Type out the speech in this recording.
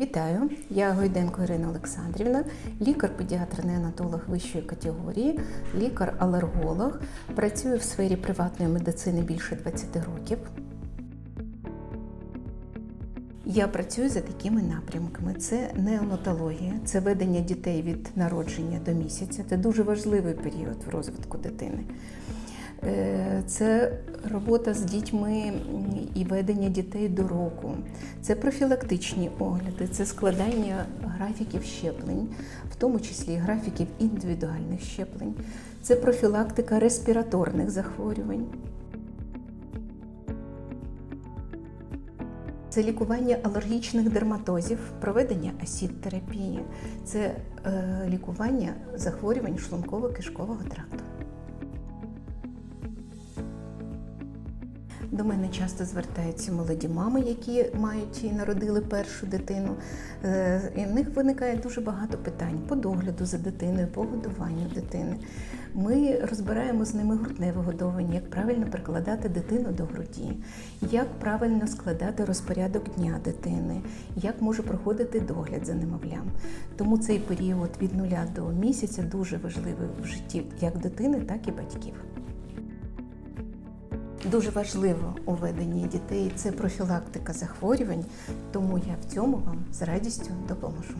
Вітаю, я Гойденко Ірина Олександрівна, лікар-педіатр-неонатолог вищої категорії, лікар-алерголог. Працюю в сфері приватної медицини більше 20 років. Я працюю за такими напрямками: це неонатологія, це ведення дітей від народження до місяця. Це дуже важливий період в розвитку дитини. Е, Це робота з дітьми і ведення дітей до року, це профілактичні огляди, це складання графіків щеплень, в тому числі графіків індивідуальних щеплень, це профілактика респіраторних захворювань. Це лікування алергічних дерматозів, проведення асід-терапії, це е, лікування захворювань шлунково-кишкового тракту. До мене часто звертаються молоді мами, які мають і народили першу дитину. Е, І в них виникає дуже багато питань по догляду за дитиною, по годуванню дитини. Ми розбираємо з ними грудне вигодовування, як правильно прикладати дитину до груді, як правильно складати розпорядок дня дитини, як може проходити догляд за немовлям. Тому цей період від нуля до місяця дуже важливий в житті як дитини, так і батьків. Дуже важливо у веденні дітей це профілактика захворювань, тому я в цьому вам з радістю допоможу.